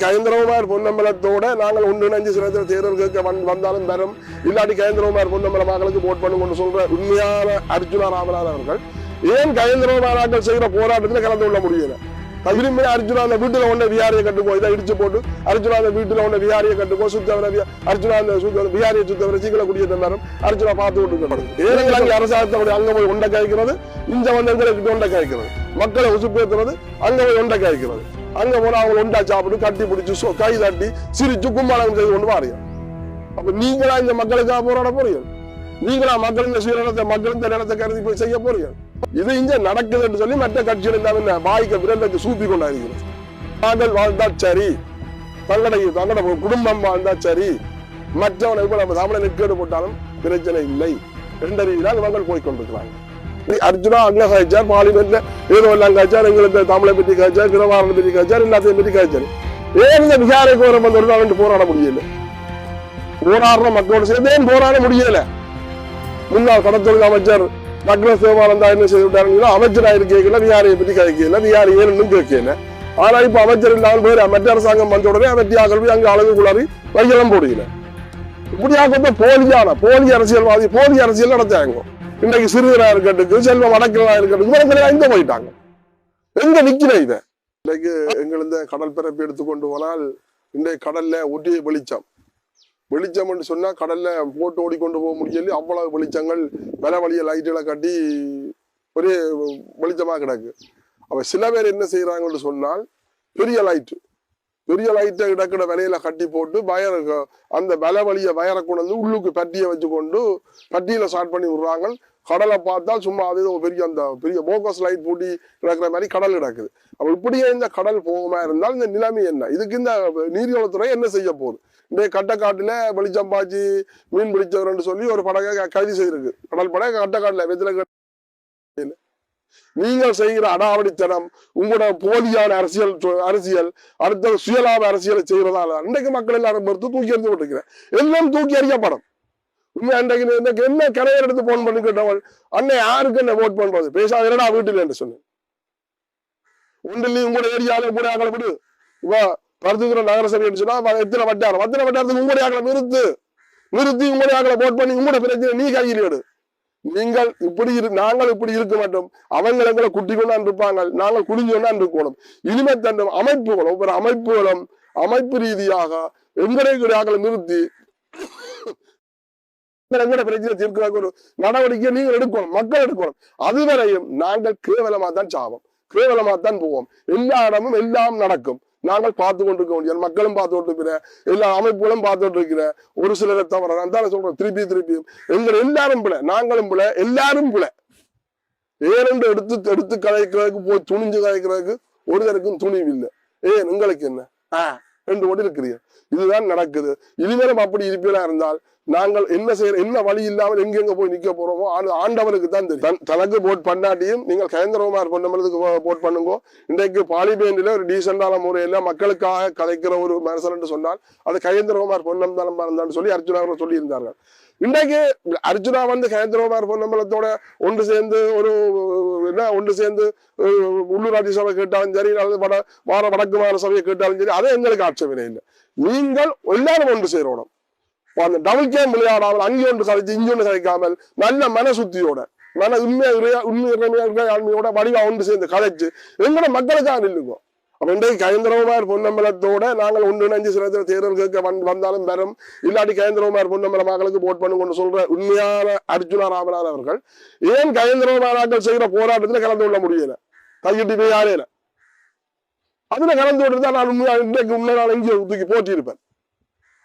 கயந்திரகுமார் பொன்னம்பலத்தோட நாங்கள் ஒன்றிணைஞ்சு சிறந்த தேர்தலுக்கு வந்- வந்தாலும் பெறும் இல்லாட்டி கயந்திரகுமார் பொன்னம்பல மக்களுக்கு போட் பண்ணும் கொண்டு சொல்ற உண்மையான அர்ஜுனா ராமநாதன் அவர்கள் ஏன் கயந்திரகுமாராக்கள் செய்கிற போராட்டத்தில் கலந்து கொள்ள முடியல? விரும்பி அர்ஜுனா அந்த வீட்டுல ஒண்ணு விகாரியை கட்டுப்போ இதை இடிச்சு போட்டு அர்ஜுனா அந்த வீட்டுல ஒண்ணு விகாரியை கட்டுக்கோ சுத்தவரை அர்ஜுனா அந்த சுத்த விகாரியை சுத்தவர சீக்கிரம் குடியேற்ற நேரம் அர்ஜுனா பார்த்து கொண்டு ஏழைகள் அங்கே அரசாங்கத்தோட அங்க போய் ஒண்டை காய்க்கிறது வந்த வந்து கிட்ட ஒண்டை காய்க்கிறது. மக்களை உசுப்பேற்றுறது அங்க போய் ஒண்டை காய்க்கிறது. அங்க போனால் அவங்க ஒண்டா சாப்பிட்டு கட்டி பிடிச்சி கை தட்டி சிரிச்சு கும்பாலம் செய்து கொண்டு வாரியம் அப்ப நீங்களா இந்த மக்களுக்காக போராட போறீங்க? நீங்களா மக்கள் இந்த சுயநலத்தை மக்கள் இந்த நிலத்தை கருதி போய் செய்ய போறீங்க? இது இங்க நடக்குதுன்னு சொல்லி மற்ற கட்சிகள் எல்லாம் என்ன வாய்க்க விரல் வச்சு சூப்பி கொண்டாடுகிறோம் நாங்கள் வாழ்ந்தா சரி. தங்களுடைய தங்களோட குடும்பம் வாழ்ந்தா சரி. மற்றவனை இப்ப நம்ம தமிழை நெற்கேடு போட்டாலும் பிரச்சனை இல்லை. ரெண்டறிவிதான் இவங்கள் போய் கொண்டிருக்கிறாங்க அர்ஜுனா அங்க கழிச்சார் பார்லிமெண்ட்ல ஏதோ எல்லாம் கழிச்சார் எங்களுக்கு தமிழை பற்றி கழிச்சார் கிரவாரனை பற்றி கழிச்சார் எல்லாத்தையும் பற்றி கழிச்சார் ஏன் இந்த விசாரிக்கு கோரம் வந்து அவன் போராட முடியல போராடுற மக்களோட சேர்ந்து ஏன் போராட முடியல முன்னாள் கடத்தொழில் அமைச்சர் நக்ன சிவானந்தா என்ன செய்து விட்டாருன்னா அமைச்சராக இருக்கல விஹாரியை பற்றி கழிக்கல விஹாரி ஏன்னு கேட்கல ஆனா இப்ப அமைச்சர் இல்லாமல் வேற மற்ற அரசாங்கம் வந்த உடனே வெற்றியாக கல்வி அங்க அழகு குளறி வைக்கலாம் போடுகிறேன் இப்படியாக வந்து போலியான போலி அரசியல்வாதி போலி அரசியல் நடத்தாங்க இன்னைக்கு சிறுவரா இருக்கட்டுக்கு செல்வம் வடக்கிலா இருக்கட்டும் இவங்க எங்க போயிட்டாங்க? எங்க நிக்கிற இத? இன்னைக்கு எங்கள் கடல் பிறப்பு எடுத்துக்கொண்டு போனால் இன்றைக்கு கடல்ல ஒட்டிய வெளிச்சம். வெளிச்சம் சொன்னா கடல்ல போட்டு ஓடிக்கொண்டு போக முடியல அவ்வளவு வெளிச்சங்கள் வில வழிய லைட்டுகளை கட்டி ஒரே வெளிச்சமா கிடக்கு. அப்ப சில பேர் என்ன செய்யறாங்கன்னு சொன்னால் பெரிய லைட்டு பெரிய லைட்டை கிடக்கிற விலையில கட்டி போட்டு வயர் அந்த விலை வழிய வயரை கொண்டு வந்து உள்ளுக்கு பட்டியை வச்சு கொண்டு பட்டியில ஸ்டார்ட் பண்ணி விடுறாங்க. கடலை பார்த்தா சும்மா அது ஒரு பெரிய அந்த பெரிய போக்கஸ் லைட் பூட்டி கிடக்கிற மாதிரி கடல் கிடக்குது. அப்போ இப்படியே இந்த கடல் போகுமா இருந்தால் இந்த நிலைமை என்ன? இதுக்கு இந்த நீர்வளத்துறை என்ன செய்ய போகுது? இந்த கட்டக்காட்டில் வெளிச்சம் பாய்ச்சி மீன் பிடிச்சவர்னு சொல்லி ஒரு படகை கைது செய்திருக்கு. கடல் படை கட்டக்காட்டில் வெத்தில நீங்கள் செய்கிற அடாவடித்தனம் உங்களோட போலியான அரசியல் அரசியல் அடுத்த சுயலாப அரசியலை செய்வதால் இன்றைக்கு மக்கள் எல்லாரும் பொறுத்து தூக்கி எறிஞ்சு விட்டுருக்கிறேன் எல்லாம் தூக்கி எறியப்படும். உண்மை அன்றைக்கு என்ன கரையர் எடுத்து போன் பண்ணி கேட்டவள்? அண்ணன் யாருக்கு என்ன ஓட் பண்றது? பேசாத இரடா வீட்டில் என்று சொன்னேன். ஒன்றில் உங்களோட ஏரியாவில் கூட ஆக்களை விடு. இவா பருத்துக்கிற நகரசபை சொன்னா எத்தனை வட்டாரம்? அத்தனை வட்டாரத்துக்கு உங்களுடைய ஆக்களை நிறுத்து. நிறுத்தி உங்களுடைய ஆக்களை போட் பண்ணி உங்களோட பிரச்சனை நீ கையில் எடு. நீங்கள் இப்படி இரு நாங்கள் இப்படி இருக்க மாட்டோம். அவங்க எங்களை குட்டி கொண்டாந்து இருப்பாங்க. நாங்கள் குடிஞ்சு கொண்டாந்து இருக்கணும் இனிமே தண்டும் அமைப்புகளும் ஒவ்வொரு அமைப்புகளும் அமைப்பு ரீதியாக எங்களுடைய ஆகலை நிறுத்தி. எங்கட பிரச்சனை தீர்க்கிறதுக்கு ஒரு நடவடிக்கை நீங்கள் எடுக்கணும் மக்கள் எடுக்கணும். அதுவரையும் நாங்கள் கேவலமா தான் சாவோம். கேவலமா தான் போவோம். எல்லா இடமும் எல்லாம் நடக்கும். நாங்கள் பார்த்து கொண்டிருக்க முடியாது மக்களும் பார்த்து கொண்டிருக்கிற எல்லா அமைப்புகளும் பார்த்து கொண்டிருக்கிற ஒரு சிலரை தவிர நான் தானே சொல்றேன் திருப்பி திருப்பி எங்கள் எல்லாரும் பிள்ளை நாங்களும் பிள்ளை எல்லாரும் பிள்ளை ஏனென்று எடுத்து எடுத்து கலைக்கிறதுக்கு போய் துணிஞ்சு கலைக்கிறதுக்கு ஒருத்தருக்கும் துணிவு இல்லை ஏன் உங்களுக்கு என்ன? ஆ ரெண்டு ஓடி இருக்கிறீங்க இதுதான் நடக்குது. இனிமேலும் அப்படி இருப்பீங்களா இருந்தால் நாங்கள் என்ன செய்ய என்ன வழி இல்லாமல் எங்கெங்க போய் நிக்க போறோமோ ஆண்டவனுக்கு ஆண்டவருக்கு தான் தெரியும். தனக்கு போட் பண்ணாட்டியும் நீங்கள் கயந்திரகுமார் பொன்னமலத்துக்கு போட் பண்ணுங்க. இன்றைக்கு பாலிபேண்டில ஒரு டீசெண்டான முறையில மக்களுக்காக கதைக்கிற ஒரு மனசன் என்று சொன்னால் அது கயந்திரகுமார் பொன்னம் தலம் இருந்தான்னு சொல்லி அர்ஜுனா அவர்கள் சொல்லி இருந்தார்கள் இன்றைக்கு அர்ஜுனா வந்து கயந்திரகுமார் பொன்னம்பலத்தோட ஒன்று சேர்ந்து ஒரு என்ன ஒன்று சேர்ந்து உள்ளூராட்சி சபை கேட்டாலும் சரி அல்லது வட வார வடக்கு மாநில சபையை கேட்டாலும் சரி அதை எங்களுக்கு ஆட்சேபனை இல்லை. நீங்கள் எல்லாரும் ஒன்று சேரணும். அந்த டபுள் கேம் விளையாடாமல் அங்கே ஒன்று கதைச்சு இங்கே ஒன்று கதைக்காமல் நல்ல மன சுத்தியோட மன உண்மை உண்மை ஆண்மையோட வடிவா ஒன்று சேர்ந்து கதைச்சு எங்களோட மக்களுக்காக நில்லுங்க அப்ப இன்றைக்கு கயந்திரகுமார் பொன்னம்பலத்தோட நாங்கள் ஒன்றிணைஞ்சு சில தேர்தல் கேட்க வந்- வந்தாலும் பெறும் இல்லாட்டி கயந்திரகுமார் பொன்னம்பல மக்களுக்கு போட் பண்ணு சொல்ற உண்மையான அர்ஜுனா ராமநாதன் அவர்கள் ஏன் கயந்திரகுமாராக்கள் செய்கிற போராட்டத்தில் கலந்து கொள்ள முடியல? கையிட்டு போய் யாரையில அதுல கலந்து கொண்டு நான் உண்மையாக இன்றைக்கு உண்மை நான் இங்கே தூக்கி போட்டியிருப்பேன்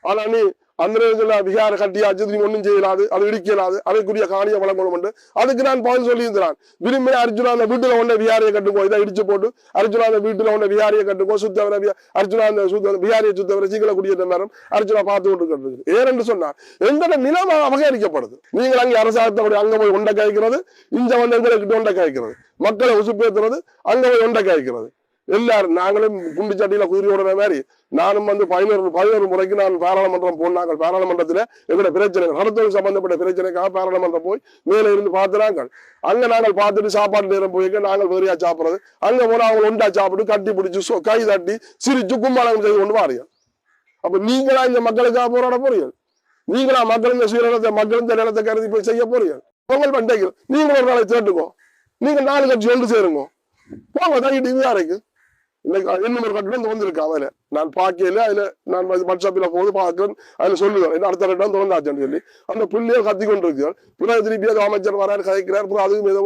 ஆனா நீ அந்த நேரத்துல விகார கட்டியாச்சு நீ ஒன்றும் செய்யலாது அது இடிக்கலாது அதற்குரிய காணிய வழங்கணும் என்று அதுக்கு நான் பதில் சொல்லி விரும்பி அர்ஜுனா அந்த வீட்டுல ஒன்றை விகாரியை கட்டுக்கோ இதை இடிச்சு போட்டு அர்ஜுனா அந்த வீட்டுல ஒன்றை விகாரியை கட்டுக்கோ சுத்தவரை அர்ஜுனா அந்த சுத்த விகாரியை சுத்தவரை சீக்கிரம் குடியேற்ற நேரம் அர்ஜுனா பார்த்து கொண்டு கட்டுறது ஏனென்று சொன்னார் எங்கட நிலம் அபகரிக்கப்படுது. நீங்கள் அங்கே அரசாங்கத்தோட அங்க போய் ஒண்டை காய்க்கிறது இங்க வந்து கிட்ட ஒண்டை காய்க்கிறது. மக்களை உசுப்பேற்றுறது அங்க போய் ஒண்டை காய்க்கிறது. எல்லாரும் நாங்களும் குண்டு சட்டியில குதிரை ஓடுற மாதிரி நானும் வந்து பதினோரு பதினோரு முறைக்கு நான் பாராளுமன்றம் போனாங்க. பாராளுமன்றத்துல எங்களோட பிரச்சனை கடத்தல் சம்பந்தப்பட்ட பிரச்சனைக்காக பாராளுமன்றம் போய் மேலே இருந்து பார்த்துறாங்க. அங்க நாங்கள் பார்த்துட்டு சாப்பாடு நேரம் போய் நாங்கள் வேறையா சாப்பிடுறது. அங்க போனா அவங்க ஒண்டா சாப்பிட்டு கட்டி பிடிச்சு கை தட்டி சிரிச்சு கும்பாளம் செய்து கொண்டு வாரீங்க. அப்ப நீங்களா இந்த மக்களுக்காக போராட போறீங்க? நீங்களா மக்கள் இந்த சுயநலத்தை மக்கள் இந்த நிலத்தை கருதி போய் செய்ய போறீங்க? பொங்கல் பண்டிகைகள் நீங்களும் ஒரு நாளை தேட்டுக்கோ நீங்க நாலு கட்சி ஒன்று சேருங்க. போங்க தங்கிட்டு இது இருக்கு இன்னைக்கு இன்னும் ஒரு கட்டிடம் தோந்திருக்கு அவல நான் பார்க்கல அதுல நான் வாட்ஸ்அப்ல போது பார்க்கிறேன். அதுல சொல்லுவேன். என்ன அடுத்த ரெண்டாம் தோந்தாச்சுன்னு சொல்லி. அந்த பிள்ளைகள் கத்தி கொண்டிருக்கிறார் பிறகு திருப்பி ஏதோ அமைச்சர் வராரு கதைக்கிறார். அப்புறம் அதுவும் ஏதோ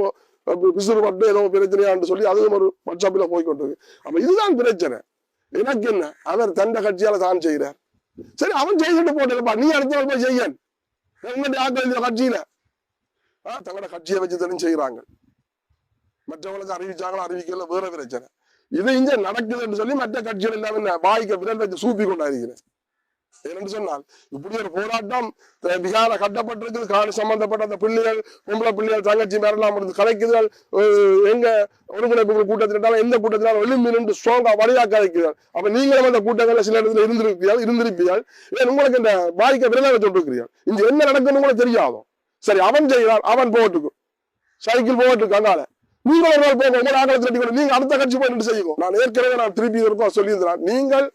பிசுறுபட்டு ஏதோ பிரச்சனையான்னு சொல்லி அதுவும் ஒரு வாட்ஸ்அப்ல போய் கொண்டிருக்கு அப்ப இதுதான் பிரச்சனை. எனக்கு என்ன? அவர் தண்ட கட்சியால தான் செய்கிறார் சரி அவன் செய்துட்டு போட்டேப்பா நீ அடுத்த போய் செய்யன். உங்களுடைய ஆட்கள் கட்சியில? ஆஹ் தங்களோட கட்சியை வச்சு தானே செய்யறாங்க மற்றவங்களுக்கு அறிவிச்சாங்களோ அறிவிக்கல வேற பிரச்சனை. இது இங்க நடக்குதுன்னு சொல்லி மற்ற கட்சிகள் எல்லாமே என்ன வாய்க்க விரல் வச்சு சூப்பி கொண்டாடுகிறேன். ஏனென்று சொன்னால் இப்படி ஒரு போராட்டம் அஹ், பிகார கட்டப்பட்டிருக்கு காடு சம்பந்தப்பட்ட அந்த பிள்ளைகள் பொம்பளை பிள்ளைகள் தங்கச்சி மேலாம் இருந்து கலைக்குதல் எங்க ஒருங்கிணைப்புகள் கூட்டத்தினால எந்த கூட்டத்தினால எழும்பி நின்று ஸ்ட்ராங்கா வழியா கலைக்கிறார் அப்ப நீங்களும் அந்த கூட்டங்கள்ல சில இடத்துல இருந்திருப்பீர்கள் இருந்திருப்பீர்கள் ஏன் உங்களுக்கு இந்த பாதிக்க விரலை வச்சு இருக்கிறீர்கள் இங்க என்ன நடக்குன்னு உங்களுக்கு தெரியாதோ? சரி அவன் செய்கிறான் அவன் போட்டுக்கு சைக்கிள் போட்டுருக்கு அங்கால நீங்க ஒரு நாள் போங்க உங்க ஆகலத்தில் நீங்கள் அடுத்த கட்சி போய் நின்று செய்யுங்க. நான் ஏற்கனவே நான் திருப்பி இருக்கும் சொல்லியிருந்தேன் நீங்கள்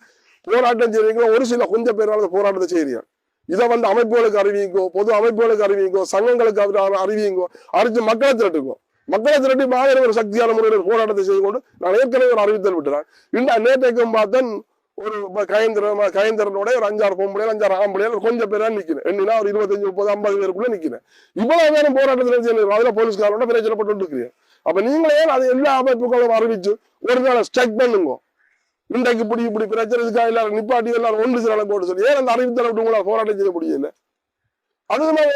போராட்டம் செய்வீங்களோ ஒரு சில கொஞ்சம் பேரால் போராட்டத்தை செய்கிறீர்கள். இதை வந்து அமைப்புகளுக்கு அறிவிங்கோ பொது அமைப்புகளுக்கு அறிவிங்கோ சங்கங்களுக்கு அறிவிங்கோ அறிஞ்சு மக்களை திரட்டுங்கோ. மக்களை திரட்டி மாநில ஒரு சக்தியான முறையில் போராட்டத்தை செய்து கொண்டு நான் ஏற்கனவே ஒரு அறிவித்தல் விட்டுறேன். இன்னும் நேற்றைக்கும் பார்த்தேன் ஒரு கயந்திரன் கயந்திரனோட ஒரு அஞ்சாறு பொம்பளையில் அஞ்சாறு ஆம்பளையில் கொஞ்சம் பேரா நிக்கிறேன் என்னன்னா ஒரு இருபத்தஞ்சு முப்பது ஐம்பது பேருக்குள்ள நிக்கிறேன் இவ்வளவு நேரம் போராட்டத்தில் செய்யணும் அதுல போலீஸ்காரோட பிரச்சனைப்பட்டு இருக்கிறேன் அப்ப நீங்களே அது எல்லா அமைப்புகளும் அறிவிச்சு ஒரு நாள் ஸ்ட்ரைக் பண்ணுங்க? இன்றைக்கு இப்படி இப்படி பிரச்சனை இருக்கா? எல்லாரும் நிப்பாட்டி எல்லாரும் ஒன்று சில போட்டு சொல்லி. ஏன் அந்த அறிவித்தலை விட்டு உங்களால் போராட்டம் செய்ய முடியல? அது மாதிரி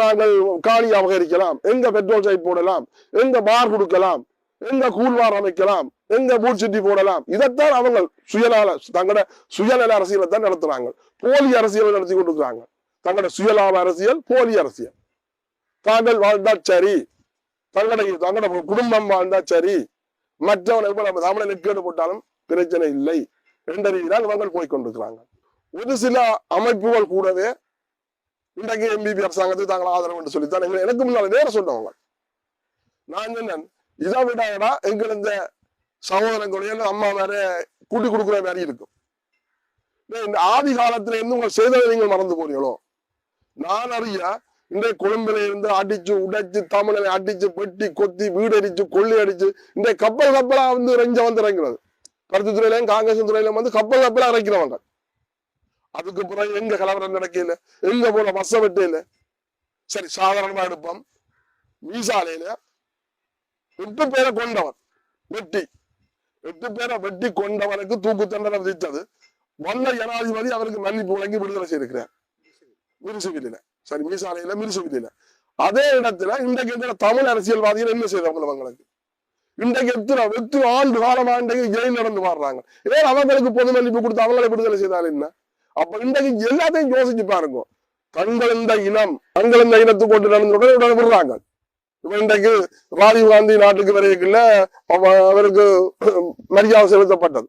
நாங்கள் காணி அபகரிக்கலாம் எங்க பெட்ரோல் சைட் போடலாம். எங்க பார் கொடுக்கலாம். எங்க கூழ்வார் அமைக்கலாம். எங்க மூச்சுட்டி போடலாம். இதைத்தான் அவங்க சுயநல தங்களோட சுயநல அரசியலை தான் நடத்துறாங்க. போலி அரசியலை நடத்தி கொண்டிருக்கிறாங்க. தங்களோட சுயலாப அரசியல் போலி அரசியல். தாங்கள் வாழ்ந்தா சரி. தங்களுடைய தங்களோட குடும்பம் வாழ்ந்தா சரி. மற்றவனை நம்ம தமிழை நெற்கேடு போட்டாலும் பிரச்சனை இல்லை. என்றறிவினால் இவங்க போய் கொண்டிருக்கிறாங்க. ஒரு சில அமைப்புகள் கூடவே இன்றைக்கு எம்பிபி அரசாங்கத்துக்கு தாங்கள் ஆதரவு என்று சொல்லித்தான் எனக்கு முன்னால் நேரம் சொன்னவங்க. நான் சொன்னேன் இதை விட எங்கள் இந்த சகோதரங்களுடைய அம்மா வேற கூட்டி கொடுக்குற மாதிரி இருக்கும். இந்த ஆதி காலத்துல இருந்து உங்கள் செய்ததை நீங்கள் மறந்து போறீங்களோ? நான் அறிய இந்த கொழும்புல இருந்து அடிச்சு உடைச்சு தமிழனை அடிச்சு வெட்டி கொத்தி வீடு அடிச்சு கொள்ளி அடிச்சு இந்த கப்பல் கப்பலா வந்து ரெஞ்ச வந்து இறங்குறது. கருத்து துறையிலையும் காங்கிரஸ் துறையிலும் வந்து கப்பல் கப்பலா இறக்கிறவங்க. அதுக்கு பிறகு எங்க கலவரம் நடக்கல எங்க போல பஸ்ஸ வெட்டையில? சரி சாதாரணமா எடுப்போம். மீசாலையில. எட்டு பேரை கொண்டவன் வெட்டி. எட்டு பேரை வெட்டி கொண்டவனுக்கு தூக்கு தண்டனை விதித்தது. வல்ல ஜனாதிபதி அவருக்கு மன்னிப்பு வழங்கி விடுதலை செய்திருக்கிறார். மிருசுவில சரி மீசாலையில மிருசுவில அதே இடத்துல இன்றைக்கு இருக்கிற தமிழ் அரசியல்வாதிகள் என்ன செய்தவங்க அவங்களுக்கு? இன்றைக்கு எத்தனை எத்தனை ஆண்டு காலமா இன்றைக்கு ஜெயில் நடந்து வர்றாங்க ஏன் அவங்களுக்கு பொது மன்னிப்பு கொடுத்து அவங்களை விடுதலை செய்தால் என்ன? அப்ப இன்றைக்கு எல்லாத்தையும் யோசிச்சு பாருங்க. தங்கள் இந்த இனம் தங்கள் இந்த இனத்துக்கு கொண்டு நடந்து உடனே உடனே விடுறாங்க. இப்ப இன்றைக்கு ராஜீவ் காந்தி நாட்டுக்கு வரையக்குள்ள அவ- அவருக்கு மரியாதை செலுத்தப்பட்டது.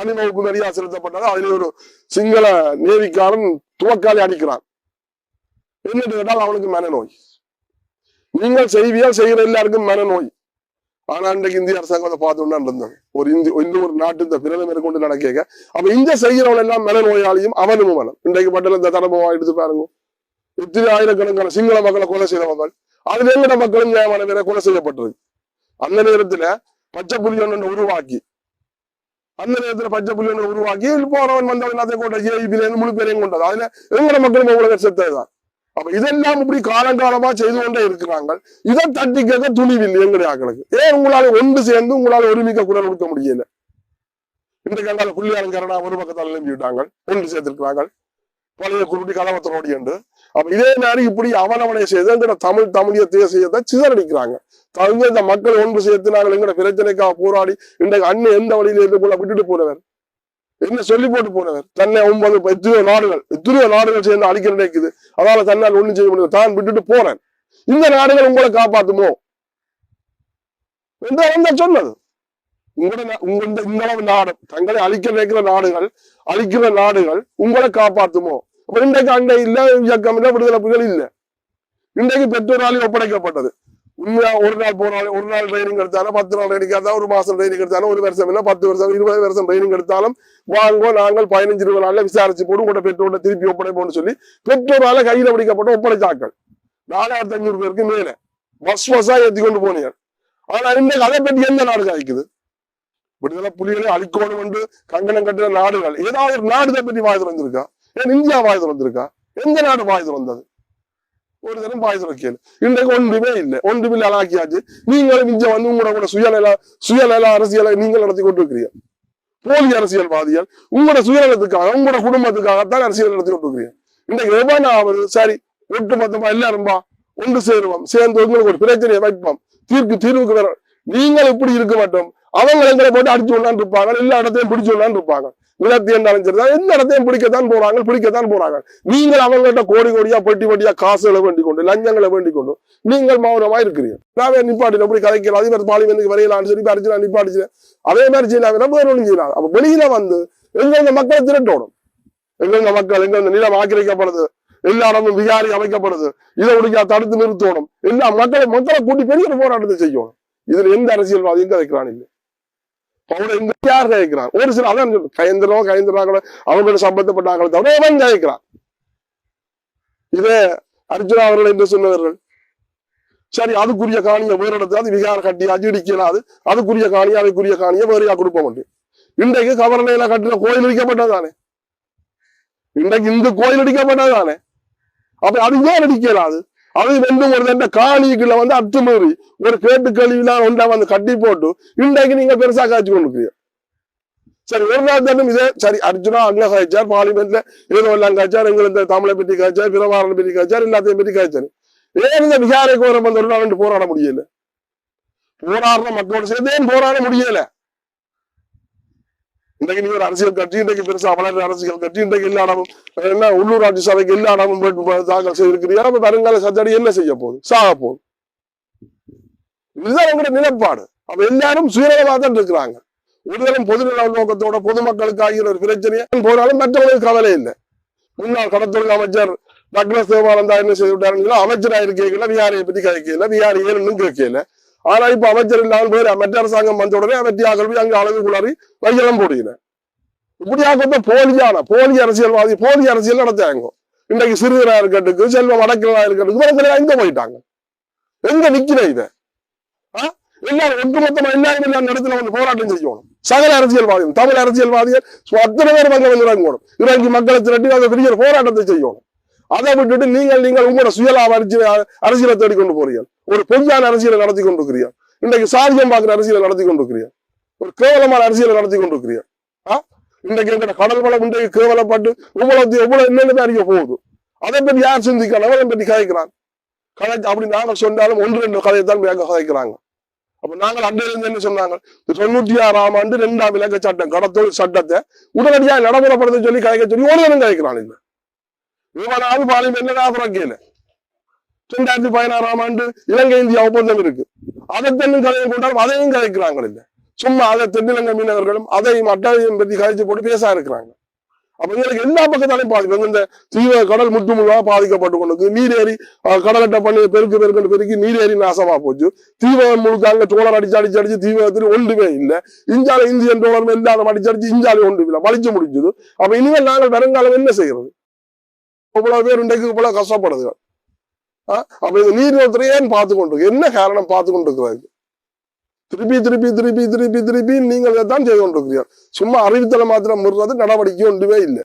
அணிவகுப்பு மரியாதை செலுத்தப்பட்டது. அதில் ஒரு சிங்கள நேவிக்காரன் துவக்காலி அடிக்கிறான். என்னட்டு கேட்டால் அவனுக்கு மனநோய். நீங்கள் செய்வியால் செய்கிற எல்லாருக்கும் மனநோய். ஆனா இன்றைக்கு இந்திய அரசாங்கம் அதை பார்த்து இருந்தது ஒரு இந்தி இன்னும் ஒரு நாட்டு இந்த பிரதமரை கொண்டு நடக்க அப்ப இந்த செய்கிறவன் எல்லாம் மனநோயாளியும் அவனும் மனம். இன்றைக்கு பட்டல இந்த தரப்பமா எடுத்து பாருங்க. எத்தனை ஆயிரக்கணக்கான சிங்கள மக்களை கொலை செய்தவங்க அதுல எங்கட மக்களும் நியாயமான பேரை கொலை செய்யப்பட்டிருக்கு அந்த நேரத்துல பச்சை புலி ஒன்று உருவாக்கி அந்த நேரத்துல பச்சை புலி ஒன்று உருவாக்கி போறவன் வந்தவன் எல்லாத்தையும் கொண்ட ஜேஇபில இருந்து முழு பேரையும் கொண்டது அதுல எங்கட மக்களும் எவ்வளவு செத்ததுதான். அப்ப இதெல்லாம் இப்படி காலங்காலமா செய்து கொண்டே இருக்கிறாங்க இதை தட்டி கேட்க துணிவில்லை எங்களுடைய ஆக்களுக்கு. ஏன் உங்களால ஒன்று சேர்ந்து உங்களால ஒருமிக்க குரல் கொடுக்க முடியல? இன்றைக்கு அங்கால புள்ளியாரங்கரனா ஒரு பக்கத்தால் எழுப்பி விட்டாங்க ஒன்று சேர்த்திருக்கிறாங்க பழைய குறிப்பிட்டு கதவத்தனோடி என்று அப்ப இதே மாதிரி இப்படி அவனவனை செய்து எங்கட தமிழ் தமிழிய தேசியத்தை சிதறடிக்கிறாங்க. தங்க இந்த மக்கள் ஒன்று சேர்த்து நாங்கள் எங்கட பிரச்சனைக்காக போராடி இன்றைக்கு அண்ணன் எந்த வழியில இருந்து போல விட்டுட்டு போனவர்? என்ன சொல்லி போட்டு போனவர்? தன்னை ஒன்பது எத்தனையோ நாடுகள் எத்தனையோ நாடுகள் சேர்ந்து அழிக்க நினைக்குது. அதனால தன்னால் ஒண்ணும் செய்ய முடியாது. தான் விட்டுட்டு போறேன். இந்த நாடுகள் உங்களை காப்பாத்துமோ? என்று சொன்னது. உங்களோட உங்க இந்த நாடு தங்களை அழிக்க நினைக்கிற நாடுகள் அழிக்கிற நாடுகள் உங்களை காப்பாத்துமோ? இன்றைக்கு அண்டை இல்ல இயக்கம் இல்ல விடுதலை புலிகள் இல்ல. இன்றைக்கு பெற்றோராலையும் ஒப்படைக்கப்பட்டது. உண்மையா ஒரு நாள் போனாலும் ஒரு நாள் ட்ரைனிங் எடுத்தாலும் பத்து நாள் ட்ரைனிங் எடுத்தாலும் ஒரு மாசம் ட்ரைனிங் எடுத்தாலும் ஒரு வருஷம் இல்ல பத்து வருஷம் இருபது வருஷம் ட்ரைனிங் எடுத்தாலும் வாங்கோ நாங்கள் பதினஞ்சு இருபது நாள்ல விசாரிச்சு போடும் உங்களோட பெற்றோர்கிட்ட திருப்பி ஒப்படைப்போம்னு சொல்லி பெற்றோரால கையில பிடிக்கப்பட்ட ஒப்படைச்சாக்கள் நாலாயிரத்தி ஐநூறு பேருக்கு மேல. பஸ் பஸ்ஸா ஏத்தி கொண்டு போனீங்க ஆனா இன்றைக்கு அதை பற்றி எந்த நாடு காய்க்குது விடுதலை புலிகளை அழிக்கணும் என்று கங்கணம் கட்டுற நாடுகள். ஏதாவது ஒரு நாடு இதை பற்றி வாய் திறந்திருக்கா? ஏன் இந்தியா வாய் திறந்திருக்கா? எந்த நாடு வாய் திறந்தது? ஒரு தரம் வாய் திறக்கல. இன்றைக்கு ஒன்றுமே இல்லை. ஒன்றுமே அலாக்கியாச்சு. நீங்களும் இங்க வந்து உங்களோட கூட சுயநல சுயநல அரசியலை நீங்கள் நடத்தி கொண்டிருக்கிறீங்க போலி அரசியல்வாதிகள் உங்களோட சுயநலத்துக்காக உங்களோட குடும்பத்துக்காகத்தான் அரசியல் நடத்தி கொண்டிருக்கிறீங்க இன்றைக்கு சரி ஒட்டுமொத்தமா எல்லாரும் வா ஒன்று சேருவோம். சேர்ந்து உங்களுக்கு ஒரு பிரச்சனையை வைப்போம். தீர்க்கு தீர்வுக்கு வர நீங்கள் இப்படி இருக்க மாட்டோம் அவங்க எங்களை போட்டு அடிச்சு கொண்டாந்து இருப்பாங்க. எல்லா இடத்தையும் பிடிச்சு கொண்டாந்து இருப்பாங்க. நிலத்தை இருந்தாலும் சரிதான் எந்த இடத்தையும் பிடிக்கத்தான் போறாங்க பிடிக்கத்தான் போறாங்க. நீங்கள் அவங்கள்ட்ட கோடி கோடியா பொட்டி பொட்டியா காசுகளை வேண்டிக் கொண்டு லஞ்சங்களை வேண்டிக் கொண்டு நீங்கள் மௌனமா இருக்கிறீங்க நான் நிப்பாட்டில எப்படி கதைக்கிறோம் அதே மாதிரி பாலிமனுக்கு வரையலாம்னு சொல்லி அடிச்சு நான் நிப்பாடிச்சு அதே மாதிரி செய்யலாம். வேற ஒன்றும் செய்யலாம். அப்ப வெளியில வந்து எங்க இந்த மக்களை திரட்டோடும்? எங்க இந்த மக்கள் எங்க இந்த நிலம் ஆக்கிரமிக்கப்படுது? எல்லா இடமும் விகாரி அமைக்கப்படுது. இதை ஒழுங்கா தடுத்து நிறுத்தணும் எல்லா மக்களை மக்களை கூட்டி பெரிய போராட்டத்தை செய்யணும். இதுல எந்த அரசியல்வாதியும் கதைக்கிறான் இல்லை. அவனை இந்த யார் ஜெயிக்கிறார் ஒரு சில அதான் சொல்லு கயந்திரோ கயந்திரா அவங்களோட சம்பந்தப்பட்டாங்களோ தவிர அவன் கதைக்கிறான் இதே அர்ஜுனா அவர்கள் என்று சொன்னவர்கள் சரி அதுக்குரிய காணியை வேற இடத்துல அது விகார கட்டி அஜிடிக்கலாது அதுக்குரிய காணியை அதுக்குரிய காணியை வேறையா கொடுப்ப முடியும் இன்றைக்கு கவர்னையில கட்டின கோயில் இடிக்கப்பட்டதானே இன்றைக்கு இந்த கோயில் இடிக்கப்பட்டதானே அப்ப அது ஏன் அடிக்கலாது அது அது வந்து ஒரு தண்ட காளிக்குள்ள வந்து அத்துமீறி ஒரு கேட்டு கழிவுலாம் ஒன்றா வந்து கட்டி போட்டு இன்றைக்கு நீங்க பெருசா காய்ச்சி கொண்டு சரி ஒரு நாள் தண்டம் இதே சரி அர்ஜுனா அங்க காய்ச்சார் பார்லிமெண்ட்ல ஏதோ எல்லாம் காய்ச்சார் எங்க இந்த தமிழை பற்றி காய்ச்சார் பிரபாரனை பற்றி காய்ச்சார் எல்லாத்தையும் பற்றி காய்ச்சாரு. ஏன் இந்த விகாரை கோரம் வந்து ஒரு நாள் போராட முடியல? போராடுற மக்களோட சேர்ந்து ஏன் போராட முடியல. இன்றைக்கு நீ ஒரு அரசியல் கட்சி இன்றைக்கு பெருசா வளர்ற அரசியல் கட்சி இன்றைக்கு எல்லா இடமும் என்ன உள்ளூராட்சி சபைக்கு எல்லா இடமும் தாக்கல் செய்திருக்கிறீங்க அப்ப வருங்கால சத்தடி என்ன செய்ய போகுது? சாக போகுது. இதுதான் உங்களோட நிலைப்பாடு. அப்ப எல்லாரும் சுயநலமாக தான் இருக்கிறாங்க. ஒருவரும் பொதுநல நோக்கத்தோட பொதுமக்களுக்கு ஆகிய ஒரு பிரச்சனையை போனாலும் மற்றவங்களுக்கு கவலை இல்லை. முன்னாள் கடத்தொழில் அமைச்சர் டக்ளஸ் தேவானந்தா என்ன செய்து விட்டாருன்னா அமைச்சரா இருக்கீங்களா விகாரியை பத்தி கேட்கல விகாரி ஏன்னு கேட்கல ஆனா இப்ப அமைச்சர் இல்லாமல் வேற மற்ற அரசாங்கம் வந்த உடனே வெற்றியாக போய் அங்க அளவு குளறி வைக்கலாம் போடுகிறேன் இப்படியாக போலியான போலி அரசியல்வாதி போலி அரசியல் நடத்தாங்க இன்றைக்கு சிறுவரா இருக்கட்டுக்கு செல்வம் அடக்கிறதா இருக்கட்டுக்கு எங்க போயிட்டாங்க? எங்க நிக்கிற இத எல்லாரும் ஒட்டுமொத்தமா எல்லாரும் எல்லா இடத்துல வந்து போராட்டம் செய்யணும். சகல அரசியல்வாதிகள் தமிழ் அரசியல்வாதிகள் அத்தனை பேர் அங்க வந்து இறங்கணும். இறங்கி மக்களை திரட்டி அதை பெரிய போராட்டத்தை செய்யணும். அதை விட்டுட்டு நீங்கள் நீங்கள் உங்களோட சுயலாப அரசியல் அரசியலை தேடிக்கொண்டு போறீர்கள். ஒரு பொய்யான அரசியலை நடத்தி கொண்டு இருக்கிறீர்கள் இன்றைக்கு சாரியம் பார்க்கிற அரசியலை நடத்தி கொண்டிருக்கிறீர்கள் ஒரு கேவலமான அரசியலை நடத்தி கொண்டிருக்கிறீர்கள் ஆ? இன்றைக்கு எங்கிட்ட கடல் வளம் இன்றைக்கு கேவலப்பட்டு இவ்வளவு எவ்வளவு என்னென்ன அறிய போகுது. அதை பற்றி யார் சிந்திக்கிறான்? அவரை பற்றி கதைக்கிறான்? கதை அப்படி நாங்கள் சொன்னாலும் ஒன்று ரெண்டு கதையை தான் மேக கதைக்கிறாங்க. அப்ப நாங்கள் அண்டையிலிருந்து என்ன சொன்னாங்க? தொண்ணூத்தி ஆறாம் ஆண்டு ரெண்டாம் இலக்க சட்டம் கடத்தொழில் சட்டத்தை உடனடியாக நடைமுறைப்படுத்த சொல்லி கதைக்க சொல்லி ஒருவரும் கதைக்கிறான் இல்லை. இவனாவது பார்லிமெண்ட்ல நாகரக்கையில ரெண்டாயிரத்தி பதினாறாம் ஆண்டு இலங்கை இந்தியா ஒப்பந்தம் இருக்கு. அதை தென்னும் கதையை போட்டாலும் அதையும் கதைக்கிறாங்க இல்ல. சும்மா அதை தென்னிலங்கை மீனவர்களும் அதையும் அட்டையும் பத்தி கதைச்சு போட்டு பேச இருக்கிறாங்க. அப்ப எங்களுக்கு எல்லா பக்கத்தாலையும் பாதிக்கும் இந்த தீவிர கடல் முற்று முழுவா பாதிக்கப்பட்டு கொண்டு நீரேறி அஹ், கடலட்டை பண்ணி பெருக்கு பெருக்கு பெருக்கி நீரேறி நாசமா போச்சு. தீவிரம் முழுக்க அங்க அடிச்சு அடிச்சு அடிச்சு தீவிரத்தில் ஒன்றுமே இல்லை. இஞ்சால இந்தியன் டோலரும் எல்லாரும் அடிச்சு அடிச்சு இஞ்சாலே ஒன்று இல்லை. வலிச்சு முடிஞ்சது. அப்ப இனிமேல் நாங்கள் வருங்காலம் என்ன செய்யறது? இவ்வளவு பேர் இன்றைக்கு இவ்வளவு கஷ்டப்படுது அப்ப இந்த நீர் ஏன் பார்த்து கொண்டு என்ன காரணம் பார்த்து கொண்டிருக்கிறது திருப்பி திருப்பி திருப்பி திருப்பி திருப்பி நீங்கள் தான் செய்து கொண்டிருக்கிறீர்கள். சும்மா அறிவித்தலை மாத்திரம் முறுறது நடவடிக்கை ஒன்றுமே இல்லை.